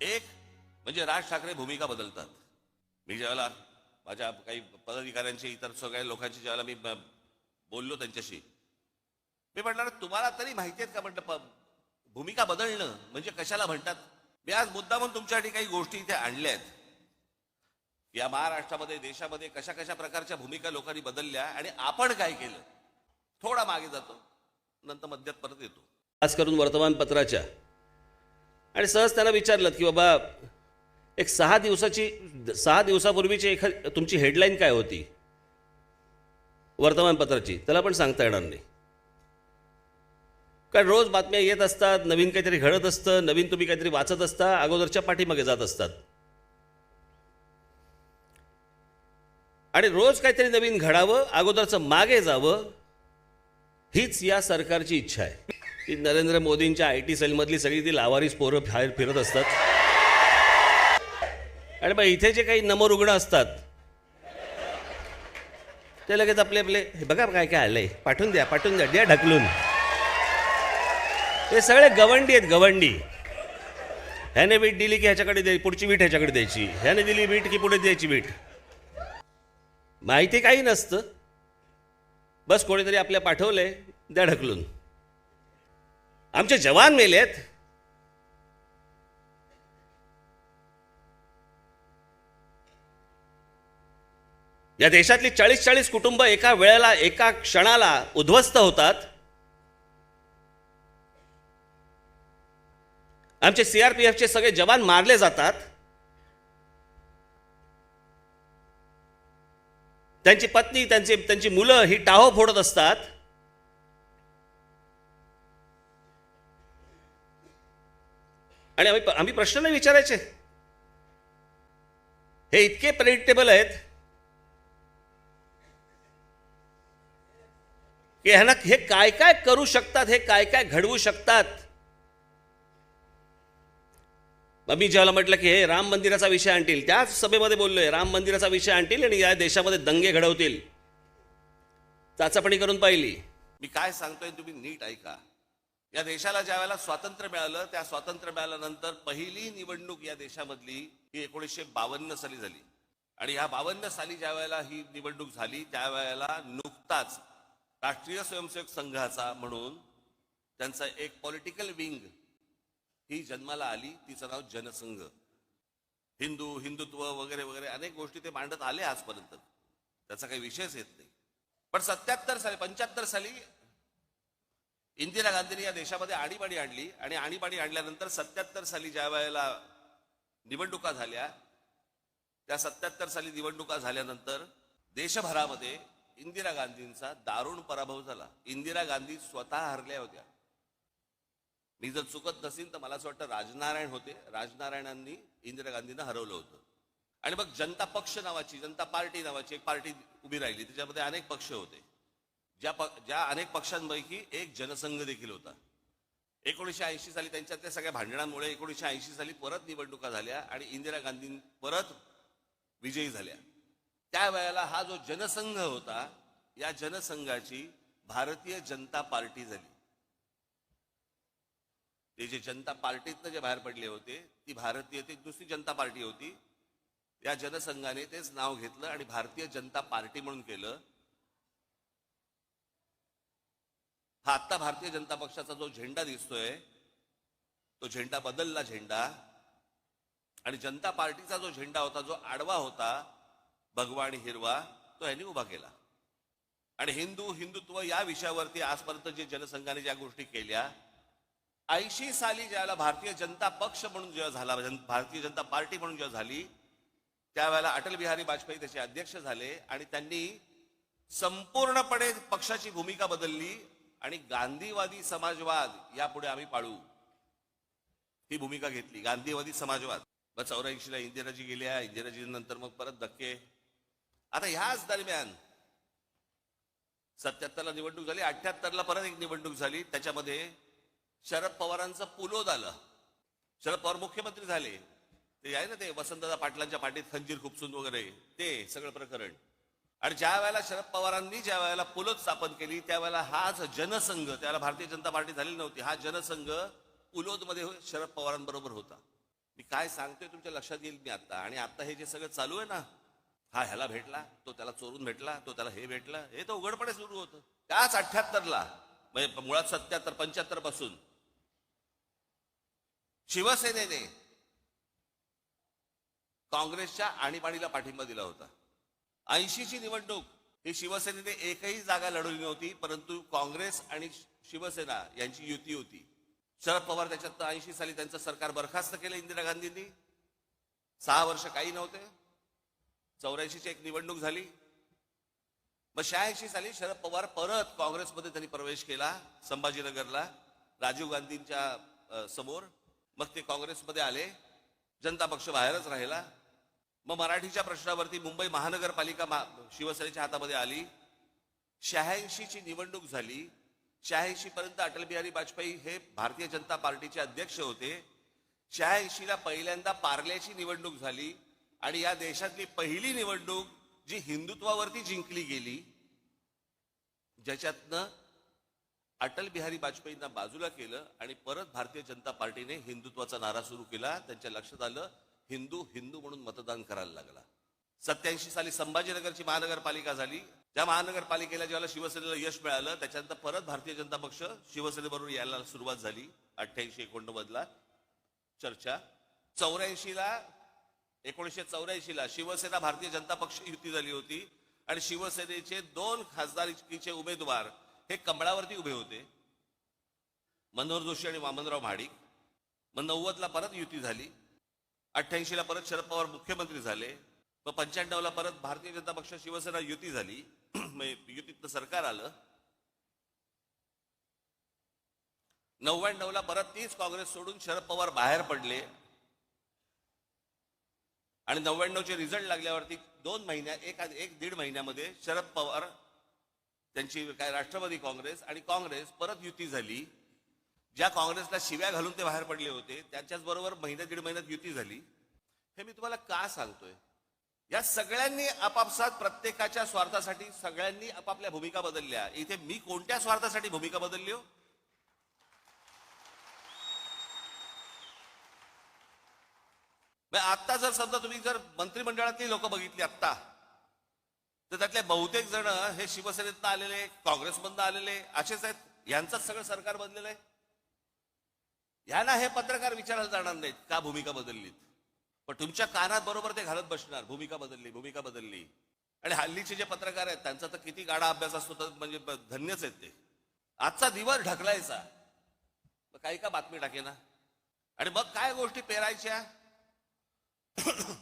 एक म्हणजे राज ठाकरे भूमिका बदलतात. मी ज्यावेळेला माझ्या काही पदाधिकाऱ्यांची इतर सगळ्या लोकांची ज्यावेळेला मी बोललो त्यांच्याशी मी म्हणणार तुम्हाला तरी माहिती आहेत का? म्हटलं भूमिका बदलणं म्हणजे कशाला म्हणतात? मी आज मुद्दा म्हणून तुमच्यासाठी काही गोष्टी इथे आणल्या आहेत. या महाराष्ट्रामध्ये देशामध्ये कशा कशा प्रकारच्या भूमिका लोकांनी बदलल्या आणि आपण काय केलं? थोडा मागे जातो नंतर मध्यात परत येतो. खास करून वर्तमानपत्राच्या. आणि सहज त्याला विचारलं की बाबा एक सहा दिवसाची सहा दिवसापूर्वीची एखाद तुमची हेडलाईन काय होती? वर्तमानपत्राची. त्याला पण सांगता येणार नाही. कारण रोज बातम्या येत असतात नवीन काहीतरी घडत असतं नवीन तुम्ही काहीतरी वाचत असता अगोदरच्या पाठीमागे जात असतात. आणि रोज काहीतरी नवीन घडावं अगोदरचं मागे जावं हीच या सरकारची इच्छा आहे. की नरेंद्र मोदींच्या आय टी सेलमधली सगळी ती लावारीस पोरं बाहेर फिरत असतात. आणि मग इथे जे काही नमरुग्ण असतात ते लगेच आपले आपले हे बघा काय काय आलंय पाठवून द्या पाठवून द्या द्या ढकलून. हे सगळे गवंडी आहेत गवंडी. ह्याने वीट दिली की ह्याच्याकडे द्यायची पुढची वीट ह्याच्याकडे द्यायची. ह्याने दिली वीट की पुढे द्यायची वीट. माहिती काही नसतं. बस कोणीतरी आपल्या पाठवलंय द्या ढकलून. आमचे जवान मेलेत या देशातली चाळीस चाळीस कुटुंब एका वेळेला एका क्षणाला उद्ध्वस्त होतात. आमचे सीआरपीएफचे सगळे जवान मारले जातात. त्यांची पत्नी त्यांची त्यांची मुलं ही टाहो फोडत असतात. आणि आम्ही आम्ही प्रश्न नाही विचारायचे. हे इतके प्रेडिक्टेबल आहेत. की ह्यांना हे काय काय करू शकतात हे काय काय घडवू शकतात. मग मी ज्याला म्हटलं की हे राम मंदिराचा विषय आणतील त्याच सभेमध्ये बोललोय राम मंदिराचा विषय आणतील आणि या देशामध्ये दंगे घडवतील. चाचपणी करून पाहिली. मी काय सांगतोय तुम्ही नीट ऐका. या देशाला ज्या वेळेला स्वातंत्र्य मिळालं त्या स्वातंत्र्य मिळाल्यानंतर पहिली निवडणूक या देशामधली ही एकोणीसशे बावन्न साली झाली. आणि ह्या बावन्न साली ज्या वेळेला ही निवडणूक झाली त्यावेळेला नुकताच राष्ट्रीय स्वयंसेवक संघाचा म्हणून त्यांचा एक पॉलिटिकल विंग ही जन्माला आली तिचं नाव जनसंघ. हिंदू हिंदुत्व वगैरे वगैरे अनेक गोष्टी ते मांडत आले आजपर्यंत. त्याचा काही विषयच येत नाही. पण सत्याहत्तर साली पंच्याहत्तर साली इंदिरा गांधींनी या देशामध्ये आणीबाणी आणली आणि आणीबाणी आणल्यानंतर सत्याहत्तर साली ज्या वेळेला निवडणुका झाल्या त्या सत्याहत्तर साली निवडणुका झाल्यानंतर देशभरामध्ये इंदिरा गांधींचा दारुण पराभव झाला. इंदिरा गांधी स्वतः हरल्या होत्या. मी जर चुकत नसेल तर मला असं वाटतं राजनारायण होते. राजनारायणांनी इंदिरा गांधींना हरवलं होतं. आणि मग जनता पक्ष नावाची जनता पार्टी नावाची एक पार्टी उभी राहिली. त्याच्यामध्ये अनेक पक्ष होते. ज्या प ज्या अनेक पक्षांपैकी एक जनसंघ देखील होता. एकोणीसशे ऐंशी साली त्यांच्या त्या सगळ्या भांडणांमुळे एकोणीसशे ऐंशी साली परत निवडणुका झाल्या आणि इंदिरा गांधी परत विजयी झाल्या. त्यावेळेला हा जो जनसंघ होता या जनसंघाची भारतीय जनता पार्टी झाली. ते जे जनता पार्टीतनं जे बाहेर पडले होते ती भारतीय ती दुसरी जनता पार्टी होती. या जनसंघाने तेच नाव घेतलं आणि भारतीय जनता पार्टी म्हणून केलं. हा आत्ता भारतीय जनता पक्षाचा जो झेंडा दिसतोय तो झेंडा बदलला झेंडा. आणि जनता पार्टीचा जो झेंडा होता जो आडवा होता भगवान हिरवा तो यांनी उभा केला. आणि हिंदू हिंदुत्व या विषयावरती आजपर्यंत जे जनसंघाने ज्या गोष्टी केल्या ऐंशी साली ज्याला भारतीय जनता पक्ष म्हणून जेव्हा झाला जन- भारतीय जनता पार्टी म्हणून जेव्हा झाली त्यावेळेला अटल बिहारी वाजपेयी त्याचे अध्यक्ष झाले आणि त्यांनी संपूर्णपणे पक्षाची भूमिका बदलली. आणि गांधीवादी समाजवाद यापुढे आम्ही पाळू. ही भूमिका घेतली. गांधीवादी समाजवाद. मग चौऱ्याऐंशीला इंदिराजी गेल्या इंदिराजी नंतर मग परत धक्के. आता ह्याच दरम्यान सत्याहत्तरला निवडणूक झाली. अठ्याहत्तरला परत एक निवडणूक झाली. त्याच्यामध्ये शरद पवारांचं पुलोद आलं. शरद पवार मुख्यमंत्री झाले. ते आहे ना ते वसंतदा पाटलांच्या पाठीत खंजीर खुपसून वगैरे. ते सगळं प्रकरण. आणि ज्या वेळेला शरद पवारांनी ज्या वेळेला पुलोद स्थापन केली त्यावेळेला हाच जनसंघ त्याला भारतीय जनता पार्टी झालेली नव्हती हा जनसंघ पुलोदमध्ये शरद पवारांबरोबर होता. मी काय सांगतोय तुमच्या लक्षात येईल मी आता. आणि आता हे जे सगळं चालू आहे ना हा ह्याला भेटला तो त्याला चोरून भेटला तो त्याला हे भेटला हे तर उघडपणे सुरू होतं. त्याच अठ्ठ्याहत्तरला म्हणजे मुळात सत्याहत्तर पंच्याहत्तरपासून शिवसेनेने काँग्रेसच्या आणीबाणीला पाठिंबा दिला होता. ऐंशीची निवडणूक. ही शिवसेनेने एकही जागा लढवली नव्हती परंतु काँग्रेस आणि शिवसेना यांची युती होती. शरद पवार त्याच्यात ऐंशी साली त्यांचं सरकार बरखास्त केलं इंदिरा गांधींनी. सहा वर्ष काही नव्हते. चौऱ्याऐंशीची एक निवडणूक झाली. मग शहाऐंशी साली शरद पवार परत काँग्रेसमध्ये त्यांनी प्रवेश केला संभाजीनगरला राजीव गांधींच्या समोर. मग ते काँग्रेसमध्ये आले. जनता पक्ष बाहेरच राहिला. मग मराठीच्या प्रश्नावरती मुंबई महानगरपालिका मा- शिवसेनेच्या हातामध्ये आली. शहाऐंशीची निवडणूक झाली. शहाऐंशी पर्यंत अटल बिहारी वाजपेयी हे भारतीय जनता पार्टीचे अध्यक्ष होते. शहाऐंशीला पहिल्यांदा पार्ल्याची निवडणूक झाली आणि या देशातली पहिली निवडणूक जी हिंदुत्वावरती जिंकली गेली ज्याच्यातनं अटल बिहारी वाजपेयींना बाजूला केलं आणि परत भारतीय जनता पार्टीने हिंदुत्वाचा नारा सुरू केला. त्यांच्या लक्षात आलं हिंदू हिंदू म्हणून मतदान करायला लागला. सत्याऐंशी साली संभाजीनगरची महानगरपालिका झाली. त्या महानगरपालिकेला ज्यावेळेला शिवसेनेला यश मिळालं त्याच्यानंतर परत भारतीय जनता पक्ष शिवसेनेबरोबर यायला सुरुवात झाली. अठ्ठ्याऐंशी एकोणनव्वदला चर्चा. चौऱ्याऐंशीला एकोणीसशे चौऱ्याऐंशीला शिवसेना भारतीय जनता पक्ष युती झाली होती. आणि शिवसेनेचे दोन खासदारकीचे उमेदवार हे कमळावरती उभे होते. मनोहर जोशी आणि वामनराव महाडिक. मग नव्वदला परत युती झाली. अठ्ठ्याऐंशीला परत शरद पवार मुख्यमंत्री झाले. मग पंच्याण्णवला परत भारतीय जनता पक्ष शिवसेना युती झाली. मग युतीतलं सरकार आलं. नव्याण्णवला परत तीच काँग्रेस सोडून शरद पवार बाहेर पडले. आणि नव्याण्णवचे रिझल्ट लागल्यावरती दोन महिन्या एक एक दीड महिन्यामध्ये शरद पवार त्यांची काय राष्ट्रवादी काँग्रेस आणि काँग्रेस परत युती झाली. ज्या काँग्रेसला शिव्या घालून ते बाहेर पडले होते त्याच्याच बरोबर महिन्या दीड महिन्यात युती झाली. हे मी तुम्हाला का सांगतोय? या सगळ्यांनी आपापसात प्रत्येकाच्या स्वार्थासाठी सगळ्यांनी आपापल्या भूमिका बदलल्या. इथे मी कोणत्या स्वार्थासाठी भूमिका बदलली हो आत्ता आता जर समजा तुम्ही जर मंत्रिमंडळातली लोक बघितली आत्ता तर त्यातले बहुतेक जण हे शिवसेनेतनं आलेले काँग्रेसमधनं आलेले असेच आहेत. यांचंच सगळं सरकार बनलेलं आहे. यांना हे पत्रकार विचारायला जाणार नाहीत का भूमिका बदललीत? पण तुमच्या कानात बरोबर ते घालत बसणार भूमिका बदलली भूमिका बदलली. आणि हल्लीचे जे पत्रकार आहेत त्यांचा तर किती गाडा अभ्यास असतो तर म्हणजे धन्यच आहेत ते. आजचा दिवस ढकलायचा. मग काही का बातमी टाकेना? आणि मग काय गोष्टी पेरायच्या?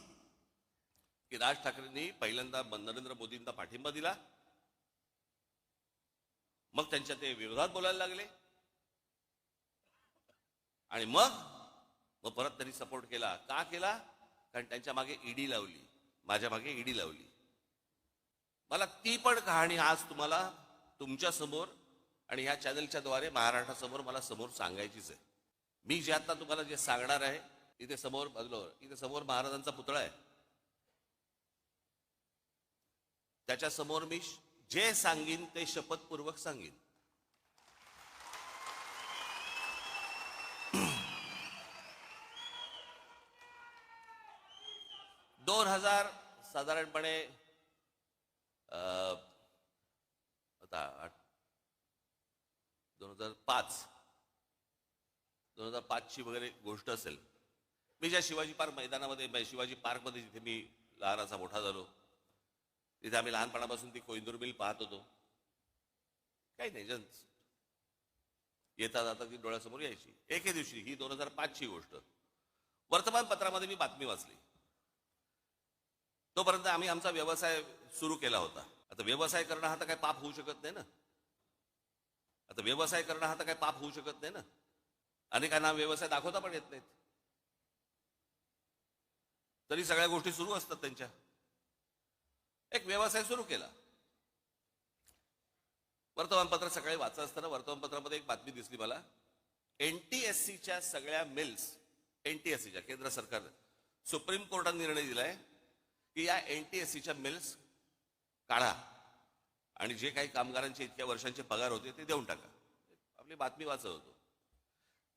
की राज ठाकरेंनी पहिल्यांदा नरेंद्र मोदींना पाठिंबा दिला. मग त्यांच्या ते विरोधात बोलायला लागले. आणि मग मग परत त्यांनी सपोर्ट केला. का केला? कारण त्यांच्या मागे ईडी लावली. माझ्या मागे ईडी लावली. मला ती पण कहाणी आज तुम्हाला तुमच्यासमोर आणि ह्या चॅनलच्या द्वारे महाराष्ट्रासमोर मला समोर सांगायचीच आहे. मी जे आता तुम्हाला जे सांगणार आहे इथे समोर बघलो इथे समोर महाराजांचा पुतळा आहे. त्याच्यासमोर मी जे सांगीन ते शपथपूर्वक सांगीन. दोन हजार साधारणपणे अं, आता दोन हजार पाच दोन हजार पाचची वगैरे गोष्ट असेल. मी ज्या शिवाजी पार्क मैदानामध्ये शिवाजी पार्कमध्ये जिथे मी लहानाचा मोठा झालो तिथे आम्ही लहानपणापासून ती कोइंदूर मिल पाहत होतो. काही नाही जन येता जाता ती डोळ्यासमोर यायची. एके दिवशी ही दोन हजार पाचची गोष्ट. वर्तमानपत्रामध्ये मी बातमी वाचली. तोपर्यंत आम्ही आमचा व्यवसाय सुरू केला होता. आता व्यवसाय करणं हा तर काही पाप होऊ शकत नाही ना. आता व्यवसाय करणं हा तर काही पाप होऊ शकत नाही ना. अनेकांना व्यवसाय दाखवता पण येत नाहीत. तरी सगळ्या गोष्टी सुरू असतात त्यांच्या. एक व्यवसाय सुरू केला. वर्तमानपत्र सकाळी वाचत असताना वर्तमानपत्रामध्ये एक बातमी दिसली मला. एनटीएससीच्या सगळ्या मिल्स एनटीएससीच्या केंद्र सरकार सुप्रीम कोर्टाने निर्णय दिलाय. की या एन टी एस सीच्या मिल्स काढा आणि जे काही कामगारांचे इतक्या वर्षांचे पगार होते ते देऊन टाका. आपली बातमी वाचत होतो.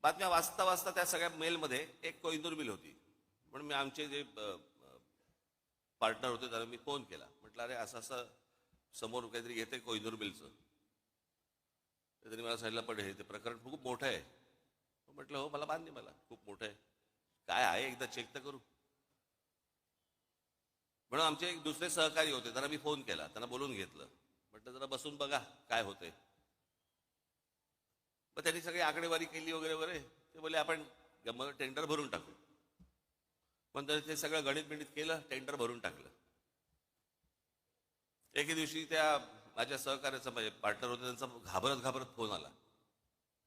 बातम्या वाचता वाचता त्या सगळ्या मेलमध्ये एक कोइंदूर मिल होती. म्हणून मी आमचे जे पार्टनर होते त्यांना मी फोन केला. म्हटलं अरे असं असं समोर काहीतरी येते कोहिनूर मिलचं. त्यांनी मला सांगितलं पण हे ते प्रकरण खूप मोठं आहे. म्हटलं हो मला मान्य मला खूप मोठं आहे. काय आहे? एकदा चेक तर करू. म्हणून आमचे एक दुसरे सहकारी होते त्यांना मी फोन केला. त्यांना बोलून घेतलं. म्हटलं जरा बसून बघा काय होते मग त्यांनी सगळी आकडेवारी केली वगैरे वगैरे. ते बोले आपण गम टेंडर भरून टाकू. पण ते सगळं गणित बिणित केलं टेंडर भरून टाकलं. एके दिवशी त्या माझ्या सहकार्याचा म्हणजे पार्टनर होते त्यांचा घाबरत घाबरत फोन आला.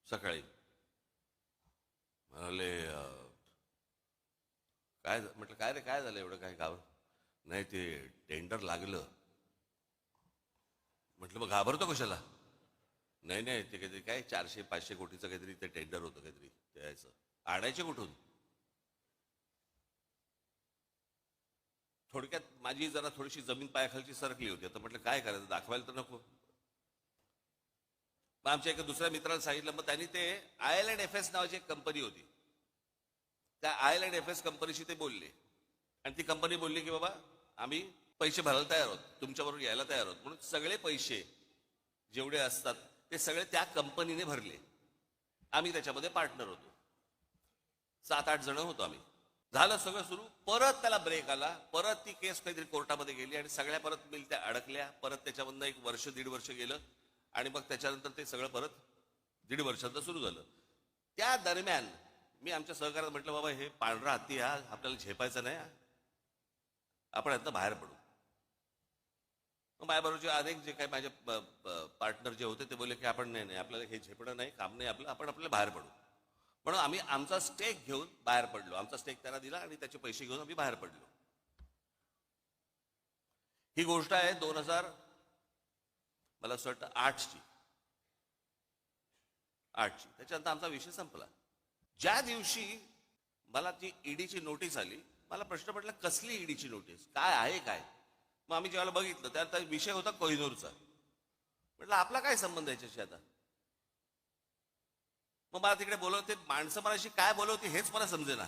सकाळी. म्हणाले काय म्हटलं काय रे काय झालं एवढं काय घाबर नाही ते टेंडर लागलं. म्हटलं मग घाबरतो कशाला? नाही नाही ते काहीतरी काय चारशे पाचशे कोटीचं काहीतरी ते टेंडर होतं काहीतरी त्याचं आणायचे कुठून? थोडक्यात माझी जरा थोडीशी जमीन पायाखालची सरकली होती. आता म्हटलं काय करायचं? दाखवायला तर नको. मग आमच्या एका दुसऱ्या मित्राला सांगितलं मग त्यांनी ते I L and F S नावाची एक कंपनी होती. त्या I L and F S कंपनीशी ते बोलले. आणि ती कंपनी बोलली की बाबा आम्ही पैसे भरायला तयार आहोत तुमच्याबरोबर यायला तयार आहोत. म्हणून सगळे पैसे जेवढे असतात ते सगळे त्या कंपनीने भरले. आम्ही त्याच्यामध्ये पार्टनर होतो. सात आठ जण होतो आम्ही. झालं सगळं सुरू. परत त्याला ब्रेक आला. परत ती केस काहीतरी कोर्टामध्ये गेली आणि सगळ्या परत मिल त्या अडकल्या. परत त्याच्यामधनं एक वर्ष दीड वर्ष गेलं. आणि मग त्याच्यानंतर ते सगळं परत दीड वर्षात सुरू झालं. त्या दरम्यान मी आमच्या सहकार्यात म्हटलं बाबा हे पांढरा हत्ती हा आपल्याला झेपायचा नाही आपण यातनं बाहेर पडू. मग माझ्याबरोबरचे अनेक जे काही माझे पार्टनर जे होते ते बोलले की आपण नाही नाही आपल्याला हे झेपणं नाही काम नाही आपलं आपण आपल्याला बाहेर पडू. म्हणून आम्ही आमचा स्टेक घेऊन बाहेर पडलो. आमचा स्टेक त्यांना दिला आणि त्याचे पैसे घेऊन आम्ही बाहेर पडलो. ही गोष्ट आहे दोन हजार मला असं वाटतं आठची. आठची. त्याच्यानंतर आमचा विषय संपला. ज्या दिवशी मला ती ईडीची नोटीस आली मला प्रश्न पडला कसली ईडीची नोटीस काय आहे काय? मग आम्ही जेव्हा बघितलं त्यात विषय होता कोहिनूरचा. म्हटलं आपला काय संबंध आहे याच्याशी आता? मग मला तिकडे बोलवते माणसं मलाशी काय बोलवते हेच मला समजेना.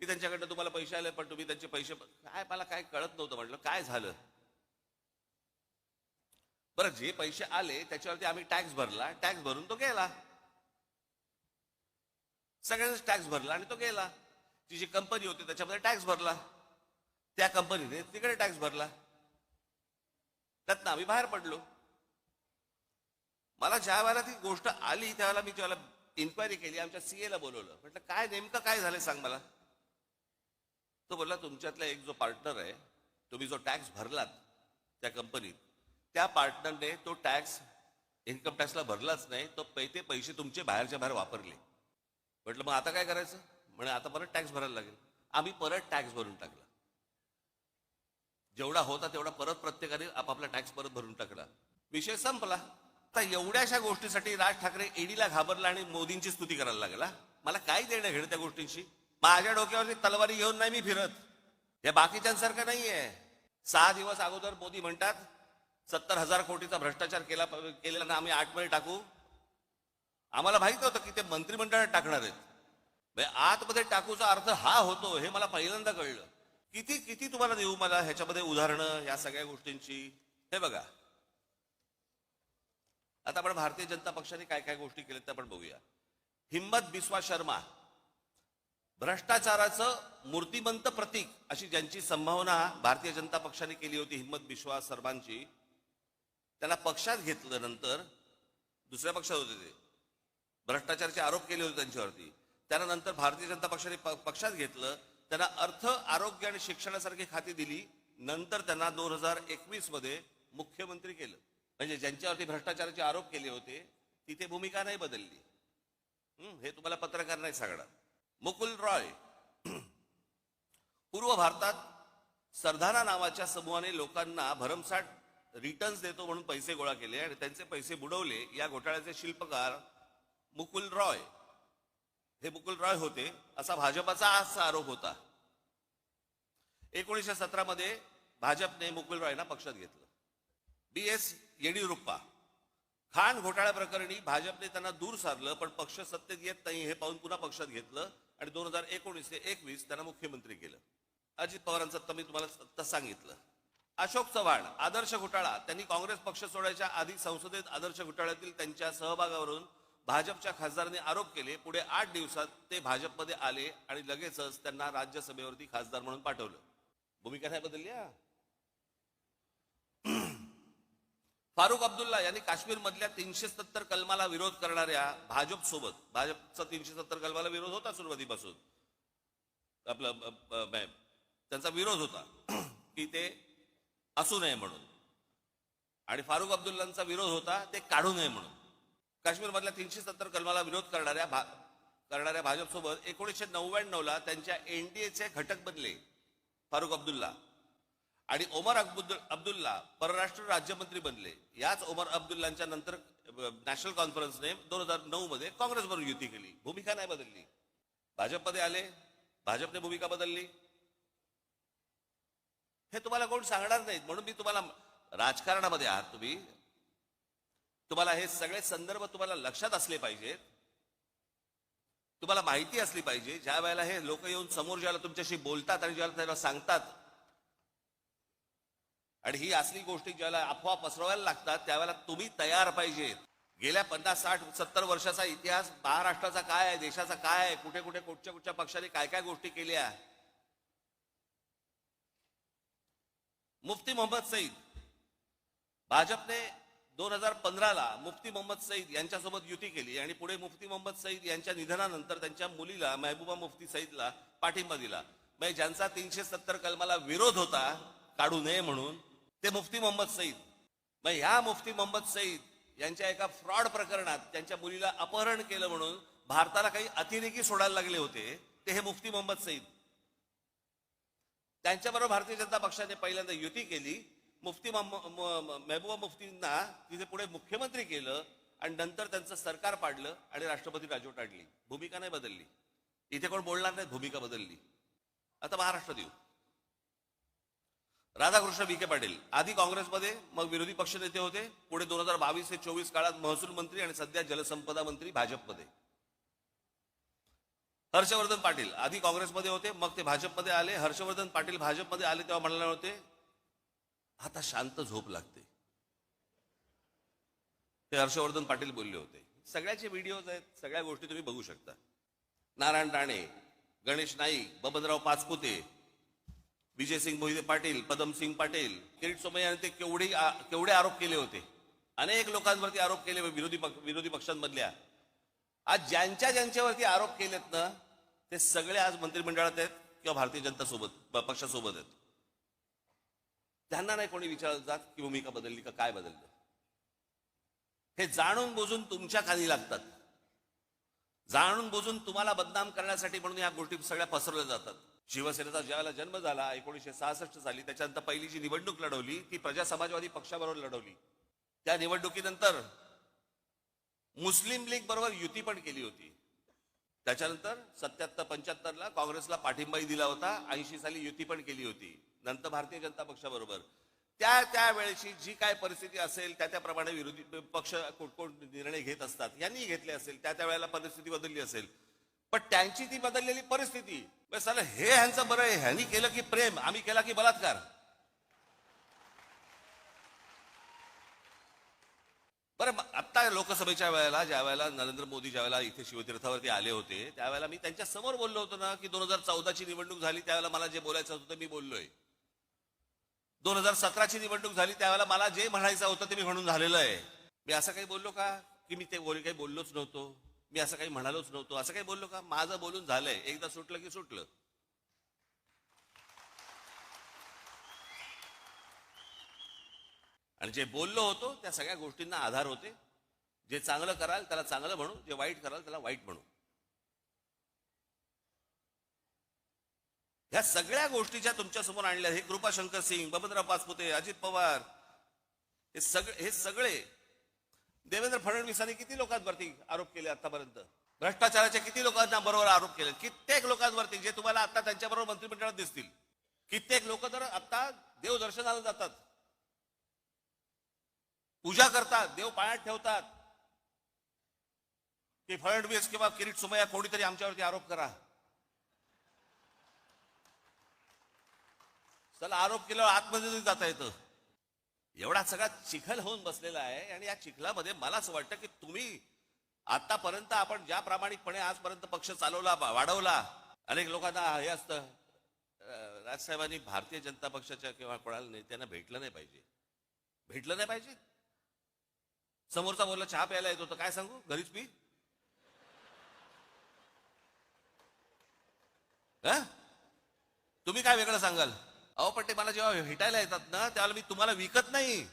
मी त्यांच्याकडनं तुम्हाला पैसे आले पण तुम्ही त्यांचे पैसे काय मला काय कळत नव्हतं म्हटलं काय झालं? बरं जे पैसे आले त्याच्यावरती आम्ही टॅक्स भरला. टॅक्स भरून तो गेला. सगळ्यांनाच टॅक्स भरला आणि तो गेला. ती जी कंपनी होती त्याच्यामध्ये टॅक्स भरला. त्या कंपनीने तिकडे टॅक्स भरला. त्यातनं आम्ही बाहेर पडलो. मला ज्या वेळेला ती गोष्ट आली त्यावेळेला मी ज्यावेळेला इन्क्वायरी केली आमच्या सीएला बोलवलं. म्हटलं काय नेमकं काय झालं सांग मला. तो बोलला तुमच्यातला एक जो पार्टनर आहे तुम्ही जो टॅक्स भरलात त्या कंपनीत त्या पार्टनरने तो टॅक्स इन्कम टॅक्सला भरलाच नाही तो पै ते पैसे तुमचे बाहेरच्या बाहेर वापरले. म्हटलं मग आता काय करायचं? म्हणे आता परत टॅक्स भरायला लागेल. आम्ही परत टॅक्स भरून टाकला. जेवढा होता तेवढा परत प्रत्येकाने आपापला टॅक्स परत भरून टाकला. विषय संपला. आता एवढ्याशा गोष्टीसाठी राज ठाकरे ईडीला घाबरला आणि मोदींची स्तुती करायला लागला मला काय देणं घेणं त्या गोष्टींशी? माझ्या डोक्यावरती तलवारी घेऊन नाही मी फिरत. हे बाकीच्यांसारखं नाहीये. सहा दिवस अगोदर मोदी म्हणतात सत्तर हजार कोटीचा भ्रष्टाचार केला केलेला ना आम्ही आठमध्ये टाकू. आम्हाला माहीत होतं की ते मंत्रिमंडळात टाकणार आहेत. म्हणजे आतमध्ये टाकूचा अर्थ हा होतो हे मला पहिल्यांदा कळलं. किती किती तुम्हाला देऊ मला ह्याच्यामध्ये उदाहरणं या सगळ्या गोष्टींची? हे बघा. आता आपण भारतीय जनता पक्षाने काय काय गोष्टी केल्यात त्या आपण बघूया. हिम्मत बिस्वा शर्मा. भ्रष्टाचाराचं मूर्तिमंत प्रतीक अशी ज्यांची संभावना भारतीय जनता पक्षाने केली होती हिम्मत बिश्वा शर्मांची त्याला पक्षात घेतल्यानंतर नंतर दुसऱ्या पक्षात होते ते. भ्रष्टाचाराचे आरोप केले होते त्यांच्यावरती. त्यानंतर भारतीय जनता पक्षाने प- पक्षात घेतलं. त्यांना अर्थ आरोग्य आणि शिक्षणासारखी खाती दिली. नंतर त्यांना दोन हजार एकवीसमध्ये मुख्यमंत्री केलं. म्हणजे ज्यांच्यावरती भ्रष्टाचाराचे आरोप केले होते तिथे भूमिका नाही बदलली. हे तुम्हाला पत्रकार नाही सांगणार. मुकुल रॉय पूर्व भारतात सरधाना नावाच्या समूहाने लोकांना भरमसाठ रिटर्न्स देतो म्हणून पैसे गोळा केले आणि त्यांचे पैसे बुडवले. या घोटाळ्याचे शिल्पकार मुकुल रॉय. हे मुकुल रॉय होते असा भाजपाचा आजचा आरोप होता. एकोणीसशे सतरा मध्ये भाजपने मुकुल रॉयना पक्षात घेतलं. B S Yediyurappa. खाण घोटाळ्या प्रकरणी भाजपने त्यांना दूर सारलं पण पक्ष सत्तेत येत नाही हे पाहून पुन्हा पक्षात घेतलं आणि दोन हजार एकोणीस ते एकवीस त्यांना मुख्यमंत्री केलं. अजित पवारांचं तर मी तुम्हाला सत्ता सांगितलं. अशोक चव्हाण आदर्श घोटाळा. त्यांनी काँग्रेस पक्ष सोडायच्या आधी संसदेत आदर्श घोटाळ्यातील त्यांच्या सहभागावरून भाजपच्या खासदारांनी आरोप केले पुढे आठ दिवसात ते भाजपमध्ये आले आणि लगेचच त्यांना राज्यसभेवरती खासदार म्हणून पाठवलं. भूमिका नाही बदलल्या फारुख अब्दुल्ला यांनी काश्मीर मधल्या तीनशे सत्तर कलमाला विरोध करणाऱ्या भाजप सोबत भाजपचा तीनशे सत्तर कलमाला विरोध होता सुरुवातीपासून. आपलं त्यांचा विरोध होता की ते असू नये म्हणून. आणि फारुख अब्दुल्लांचा विरोध होता ते काढू नये म्हणून. काश्मीरमधल्या तीनशे सत्तर कलमाला विरोध करणाऱ्या भा करणाऱ्या भाजपसोबत एकोणीसशे नव्याण्णवला त्यांच्या एनडीएचे घटक बनले फारुख अब्दुल्ला. आणि ओमर अब्दुल अब्दुल्ला परराष्ट्र राज्यमंत्री बनले. याच ओमर अब्दुल्लांच्या नंतर नॅशनल कॉन्फरन्सने दोन हजार नऊ मध्ये काँग्रेसबरोबर युती केली. भूमिका नाही बदलली. भाजपमध्ये आले भाजपने भूमिका बदलली. हे तुम्हाला कोण सांगणार नाहीत? म्हणून मी तुम्हाला राजकारणामध्ये आहात तुम्ही. तुम्हाला हे सगळे संदर्भ तुम्हाला लक्षात असले पाहिजेत. तुम्हाला माहिती असली पाहिजे. ज्या वेळेला हे लोक येऊन समोर ज्याला तुमच्याशी बोलतात आणि ज्याला त्याला सांगतात आणि ही असली गोष्टी ज्याला अफवा पसरवायला लागतात त्यावेळेला तुम्ही तयार पाहिजेत. गेल्या पन्नास साठ सत्तर वर्षाचा इतिहास महाराष्ट्राचा काय आहे देशाचा काय आहे कुठे कुठे कुठच्या कुठच्या पक्षाने काय काय गोष्टी केल्या? मुफ्ती मोहम्मद सईद भाजपने दोन हजार पंधराला मुफ्ती मोहम्मद सईद यांच्यासोबत युती केली आणि पुढे मुफ्ती मोहम्मद सईद यांच्या निधनानंतर त्यांच्या मुलीला महबूबा मुफ्ती सईदला पाठिंबा दिला. म्हणजे ज्यांचा तीनशे सत्तर कलमाला विरोध होता काढू नये म्हणून ते मुफ्ती मोहम्मद सईद. मग ह्या मुफ्ती मोहम्मद सईद यांच्या एका फ्रॉड प्रकरणात त्यांच्या मुलीला अपहरण केलं म्हणून भारताला काही अतिरेकी सोडायला लागले होते ते हे मुफ्ती मोहम्मद सईद. त्यांच्याबरोबर भारतीय जनता पक्षाने पहिल्यांदा युती केली. मुफ्ती मोहम्म- महबूबा मुफ्तींना तिथे पुढे मुख्यमंत्री केलं आणि नंतर त्यांचं सरकार पाडलं आणि राष्ट्रपती राजवट आणली. भूमिका नाही बदलली. इथे कोण बोलणार नाही भूमिका बदलली. आता महाराष्ट्र देऊ. राधाकृष्ण विखे पाटील. आधी काँग्रेसमध्ये मग विरोधी पक्षनेते होते. पुढे दोन हजार बावीस ते चोवीस काळात महसूल मंत्री आणि सध्या जलसंपदा मंत्री भाजपमध्ये. हर्षवर्धन पाटील. आधी काँग्रेसमध्ये होते मग ते भाजपमध्ये आले. हर्षवर्धन पाटील भाजपमध्ये आले तेव्हा म्हणाले होते आता शांत झोप लागते. ते हर्षवर्धन पाटील बोलले होते. सगळ्याचे व्हिडिओज आहेत सगळ्या गोष्टी तुम्ही बघू शकता. नारायण राणे गणेश नाईक बबनराव पाचपुते विजय सिंग मोहिते पाटील पदमसिंग पाटील किरीट सोमय्या यांनी ते केवढे केवढे आरोप केले होते. अनेक लोकांवरती आरोप केले विरोधी पक्ष- विरोधी पक्षांमधल्या. आज ज्यांच्या ज्यांच्यावरती आरोप केलेत ना ते सगळे आज मंत्रिमंडळात आहेत किंवा भारतीय जनता सोबत पक्षासोबत आहेत. त्यांना नाही कोणी विचारत जात की भूमिका बदलली का काय बदललं? हे जाणून बुजून तुमच्या खाली लागतात. जाणून बुजून तुम्हाला बदनाम करण्यासाठी म्हणून या गोष्टी सगळ्या पसरवल्या जातात. शिवसेनेचा ज्यावेळेला जन्म झाला एकोणीसशे सहासष्ट साली त्याच्यानंतर पहिली जी निवडणूक लढवली ती प्रजा समाजवादी पक्षाबरोबर लढवली. त्या निवडणुकीनंतर मुस्लिम लीग बरोबर युती पण केली होती. त्याच्यानंतर सत्याहत्तर पंच्याहत्तरला काँग्रेसला पाठिंबाही दिला होता ऐंशी साली युती पण केली होती. नंतर भारतीय जनता पक्षाबरोबर. त्या त्यावेळेची जी काय परिस्थिती असेल त्या त्याप्रमाणे विरोधी पक्ष कोण कोण निर्णय घेत असतात यांनी घेतले असेल त्या त्या वेळेला परिस्थिती बदलली असेल. पण त्यांची ती बदललेली परिस्थिती म्हणजे बरं, हे ह्यांचं बरं आहे ह्यांनी केलं की प्रेम आम्ही केला की बलात्कार. बरं आत्ता लोकसभेच्या वेळेला ज्या वेळेला नरेंद्र मोदी ज्या वेळेला इथे शिवतीर्थावरती आले होते त्यावेळेला मी त्यांच्यासमोर बोललो होतो ना की दोन हजार चौदाची निवडणूक झाली त्यावेळेला मला जे बोलायचं होतं ते मी बोललोय. दोन हजार सतराची निवडणूक झाली त्यावेळेला मला जे म्हणायचं होतं ते मी म्हणून झालेलं आहे. मी असं काही बोललो का? की मी ते बोली काही बोललोच नव्हतो. मी असं काही म्हणालोच नव्हतो. असं काही बोललो का? माझं बोलून झालंय. एकदा सुटलं की सुटलं. आणि जे बोललो होतो त्या सगळ्या गोष्टींना आधार होते. जे चांगलं कराल त्याला चांगलं म्हणू. जे वाईट कराल त्याला वाईट म्हणू. ह्या सगळ्या गोष्टीच्या तुमच्यासमोर आणल्या हे कृपाशंकर सिंग बबनराव पाचपुते अजित पवार हे सगळे हे सगळे. देवेंद्र फडणवीसांनी किती लोकांवरती आरोप केले आतापर्यंत? भ्रष्टाचाराच्या किती लोकांना बरोबर आरोप केले? कित्येक लोकांवरती जे तुम्हाला आता त्यांच्याबरोबर मंत्रिमंडळात दिसतील. कित्येक लोक तर आता देवदर्शनाला जातात. पूजा करतात देव पायात ठेवतात. की फडणवीस किंवा किरीट सुमया कोणीतरी आमच्यावरती आरोप करा. चला आरोप केल्यावर आतमध्ये जाता येतं. एवढा सगळा चिखल होऊन बसलेला आहे आणि या चिखलामध्ये मला असं वाटतं की तुम्ही आतापर्यंत आपण ज्या प्रामाणिकपणे आजपर्यंत पक्ष चालवला वाढवला अनेक लोकांना हे असतं राजसाहेबांनी भारतीय जनता पक्षाच्या किंवा कोणाला नेत्यांना भेटलं नाही पाहिजे. भेटलं नाही पाहिजे? समोरचा बोलला चहा प्यायला येत होतं काय सांगू? घरीच पी तुम्ही काय वेगळं सांगाल? अहो पण ते मला जेव्हा भेटायला येतात ना त्यावेळेला मी तुम्हाला विकत नाही.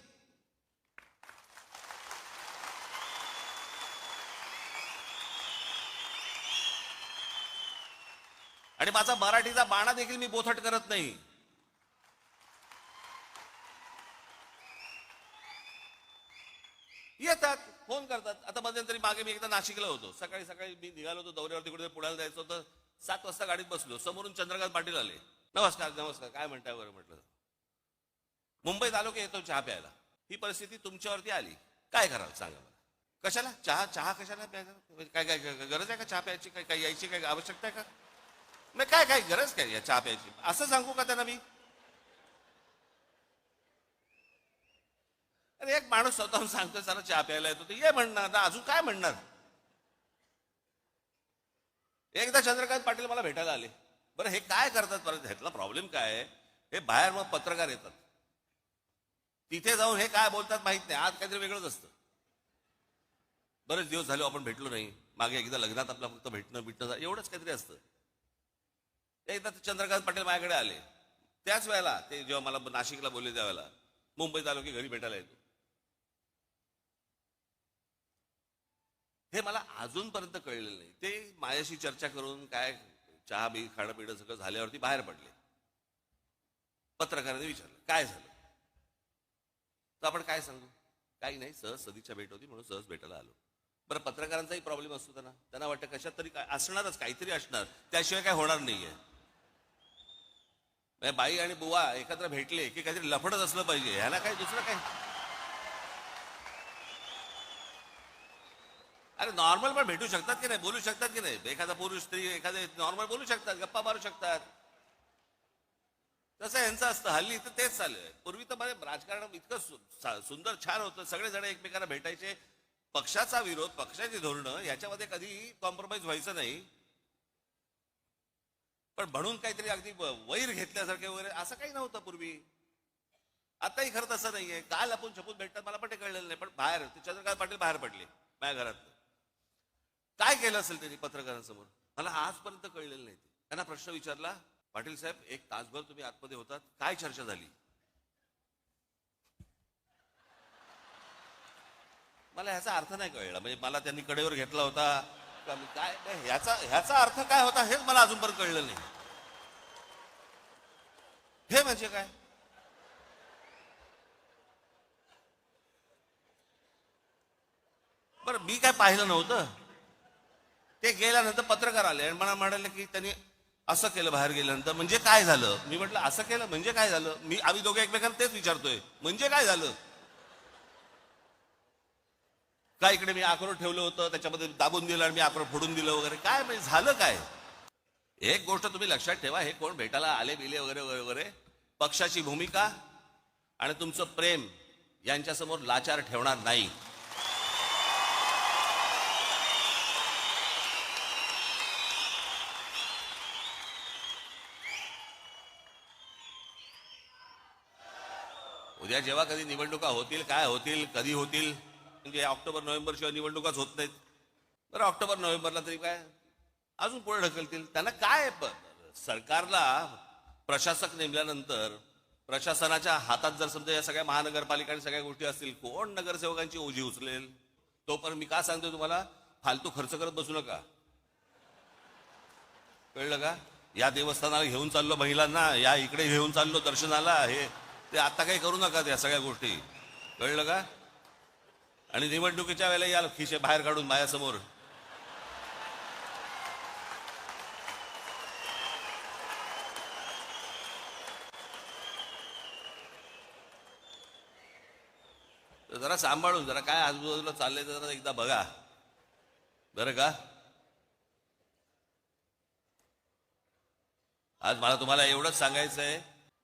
आणि माझा मराठीचा बाणा देखील मी बोथट करत नाही. येतात फोन करतात. आता मध्यंतरी मागे मी एकदा नाशिकला होतो. सकाळी सकाळी मी निघालो होतो दौऱ्यावरती कुठे पुण्याला जायचं होतं. सात वाजता गाडीत बसलो. समोरून चंद्रकांत पाटील आले. नमस्कार नमस्कार. काय म्हणताय बरं म्हटलं? मुंबईत आलो की येतो चहा प्यायला. ही परिस्थिती तुमच्यावरती आली. काय करावं सांगा मला? कशाला? चहा चहा कशाला प्यायचा? म्हणजे काय काय गरज आहे का चहा प्यायची? काय काय यायची काय आवश्यकता आहे का? नाही काय काय गरज काय या चहा प्यायची? असं सांगू का त्यांना मी? अरे एक माणूस स्वतःहून सांगतोय चला चहा प्यायला येतो. ये म्हणणार. ना अजून काय म्हणणार? एकदा चंद्रकांत पाटील मला भेटायला आले. बरं हे काय करतात? परत ह्यातला प्रॉब्लेम काय आहे? हे बाहेर मग पत्रकार येतात. तिथे जाऊन हे काय बोलतात माहीत नाही. आज काहीतरी वेगळंच असतं. बरेच दिवस झाले आपण भेटलो नाही. मागे एकदा लग्नात आपलं फक्त भेटणं बिटणं एवढंच काहीतरी असतं. एकदा ते चंद्रकांत पाटील माझ्याकडे आले. त्याच वेळेला ते जेव्हा मला नाशिकला बोलले त्यावेळेला मुंबईत आलो की घरी भेटायला येतो. हे मला अजूनपर्यंत कळलेलं नाही. ते माझ्याशी चर्चा करून काय चहा बी खाणं पिणं सगळं झाल्यावरती बाहेर पडले. पत्रकाराने विचारलं काय झालं? तर आपण काय सांगू? काही नाही सहज सदीच्या भेट होती म्हणून सहज भेटायला आलो. बरं पत्रकारांचाही प्रॉब्लेम असतो त्यांना. त्यांना वाटतं कशात तरी काय असणारच काहीतरी असणार. त्याशिवाय काय होणार नाहीये. म्हणजे बाई आणि बुवा एकत्र भेटले की काहीतरी लफडत असलं पाहिजे. ह्याला काय दुसरं काय? अरे नॉर्मल पण भेटू शकतात की नाही? बोलू शकतात की नाही? एखादा पुरुष स्त्री एखादे नॉर्मल बोलू शकतात गप्पा मारू शकतात. तसं यांचं असतं. हल्ली तर तेच चालू आहे पूर्वी तर माझे राजकारण इतकं सुंदर छान होतं. सगळेजण एकमेकांना भेटायचे. पक्षाचा विरोध पक्षाची धोरणं याच्यामध्ये कधी कॉम्प्रोमाइज व्हायचं नाही. पण म्हणून काहीतरी अगदी वैर घेतल्यासारखे वगैरे असं काही नव्हतं पूर्वी. आताही खरं तसं नाहीये. काल आपण छपून भेटतात मला पण ते कळलेलं नाही. पण बाहेर ते चंद्रकांत पाटील बाहेर पडले माझ्या घरात काय केलं असेल त्यांनी पत्रकारांसमोर? मला आजपर्यंत कळलेलं नाही त्यांना प्रश्न विचारला पाटील साहेब एक तासभर तुम्ही आतमध्ये होतात काय चर्चा झाली? मला ह्याचा अर्थ नाही कळला. म्हणजे मला त्यांनी कडेवर घेतला होता. काय ह्याचा ह्याचा अर्थ काय होता हेच मला अजूनपर्यंत कळलं नाही. हे म्हणजे काय? बरं मी काय पाहिलं नव्हतं? ते गेल्यानंतर पत्रकार आले आणि मला म्हणाले की त्यांनी असं केलं बाहेर गेल्यानंतर. म्हणजे काय झालं? मी म्हटलं असं केलं म्हणजे काय झालं? मी आम्ही दोघे एकमेकांना तेच विचारतोय. म्हणजे काय झालं? काय इकडे मी आक्रोड ठेवलं होतं? त्याच्यामध्ये दाबून दिलं आणि मी आक्रोड फोडून दिलं वगैरे. काय म्हणजे झालं काय? एक गोष्ट तुम्ही लक्षात ठेवा हे कोण भेटायला आले बिले वगैरे वगैरे वगैरे? पक्षाची भूमिका आणि तुमचं प्रेम यांच्यासमोर लाचार ठेवणार नाही. उद्या जेव्हा कधी निवडणुका होतील काय होतील कधी होतील? म्हणजे ऑक्टोबर नोव्हेंबर शिवाय निवडणुकाच होत नाहीत. बरं ऑक्टोबर नोव्हेंबरला तरी काय? अजून पुढे ढकलतील. त्यांना काय सरकारला प्रशासक नेमल्यानंतर प्रशासनाच्या हातात जर समजा या सगळ्या महानगरपालिका आणि सगळ्या गोष्टी असतील कोण नगरसेवकांची ओझी उचलेल? तो पण मी का सांगतो तुम्हाला? फालतू खर्च करत बसू नका. कळलं का? या देवस्थानाला घेऊन चाललो महिलांना या इकडे घेऊन चाललो दर्शनाला हे ते आता काही करू नका त्या सगळ्या गोष्टी. कळलं का? आणि निवडणुकीच्या वेळेला या खिशे बाहेर काढून माझ्यासमोर. जरा सांभाळून जरा काय आजूबाजूला चाललंय तर जरा एकदा बघा. बरं का? आज मला तुम्हाला एवढंच सांगायचं आहे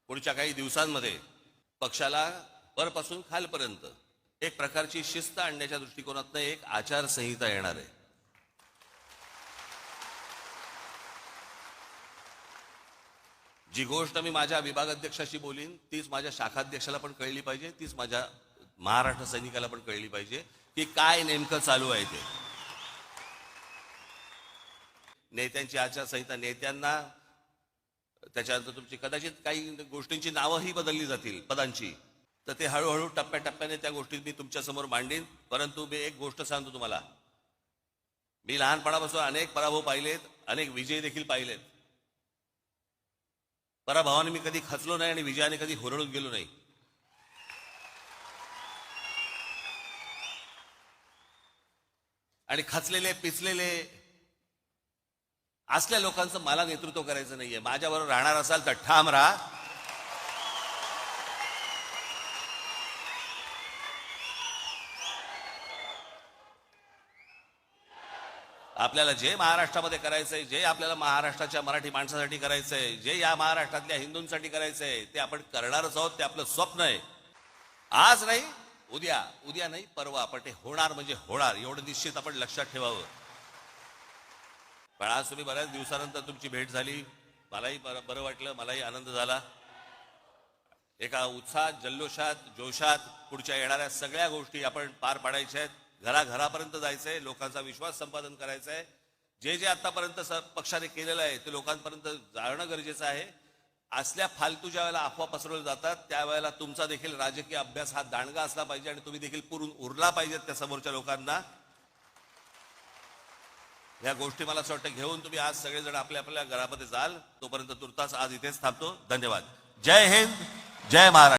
पुढच्या काही दिवसांमध्ये. पक्षाला वरपासून खालपर्यंत. एक प्रकारची शिस्त आणण्याच्या दृष्टिकोनातनं एक आचारसंहिता येणार आहे. जी गोष्ट मी माझ्या विभागाध्यक्षाशी बोलीन तीच माझ्या शाखाध्यक्षाला पण कळली पाहिजे तीच माझ्या महाराष्ट्र सैनिकाला पण कळली पाहिजे की काय नेमकं चालू आहे ते. नेत्यांची आचारसंहिता नेत्यांना त्याच्यानंतर तुमची कदाचित काही गोष्टींची नावंही बदलली जातील पदांची. तर ते हळूहळू टप्प्याटप्प्याने त्या गोष्टी मी तुमच्यासमोर मांडीन. परंतु मी एक गोष्ट सांगतो तुम्हाला. मी लहानपणापासून अनेक पराभव पाहिलेत अनेक विजय देखील पाहिलेत. पराभवाने मी कधी खचलो नाही आणि विजयाने कधी होरळून गेलो नाही. आणि खचलेले पिचलेले असल्या लोकांचं मला नेतृत्व करायचं नाहीये. माझ्याबरोबर राहणार असाल तर ठाम राहा. आपल्याला जे महाराष्ट्रामध्ये करायचंय जे आपल्याला महाराष्ट्राच्या मराठी माणसासाठी करायचंय जे या महाराष्ट्रातल्या हिंदूंसाठी करायचंय ते आपण करणारच आहोत ते आपलं स्वप्न आहे. आज नाही उद्या उद्या नाही परवा आपण ते होणार म्हणजे होणार. एवढं निश्चित आपण लक्षात ठेवावं. पण आज तुम्ही बऱ्याच दिवसानंतर तुमची भेट झाली. मलाही बरं वाटलं मलाही आनंद झाला. एका उत्साहात जल्लोषात जोशात पुढच्या येणाऱ्या सगळ्या गोष्टी आपण पार पाडायच्या आहेत. घराघरापर्यंत जायचंय लोकांचा विश्वास संपादन करायचा आहे जे जे आतापर्यंत पक्षाने केलेलं आहे ते लोकांपर्यंत जाणं गरजेचं आहे. असल्या फालतू ज्या वेळेला अफवा पसरवल्या जातात त्यावेळेला तुमचा देखील राजकीय अभ्यास हा दांडगा असला पाहिजे आणि तुम्ही देखील पुरून उरला पाहिजेत त्या समोरच्या लोकांना. या गोष्टी मला असं वाटतं घेऊन तुम्ही आज सगळेजण आपल्या आपल्या घरामध्ये जाल तोपर्यंत तुर्तास आज इथेच थांबतो. धन्यवाद. जय हिंद जय महाराष्ट्र.